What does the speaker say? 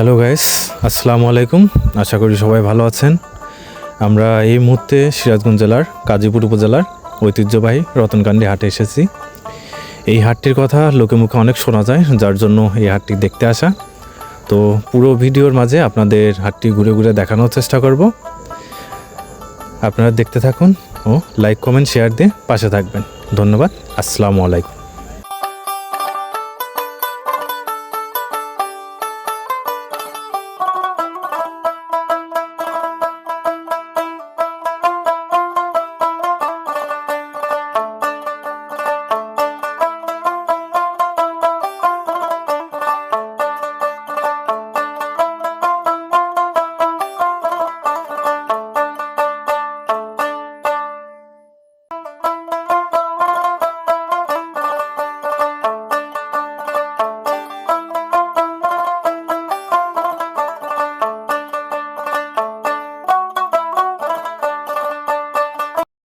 Hello guys আসসালামু আলাইকুম আশা করি সবাই ভালো আছেন। আমরা এই মুহূর্তে সিরাজগঞ্জ জেলার কাজীপুর উপজেলার ঐতিহ্যবাহী রতনকান্দি হাটে এসেছি। এই হাটটির কথা লোকে মুখে অনেক শোনা যায়, যার জন্য এই হাটটি দেখতে আসা। তো পুরো ভিডিওর মাঝে আপনাদের হাটটি ঘুরে ঘুরে দেখানোর চেষ্টা করব। আপনারা দেখতে থাকুন ও লাইক কমেন্ট শেয়ার দিয়ে পাশে থাকবেন। ধন্যবাদ। আসসালামু আলাইকুম।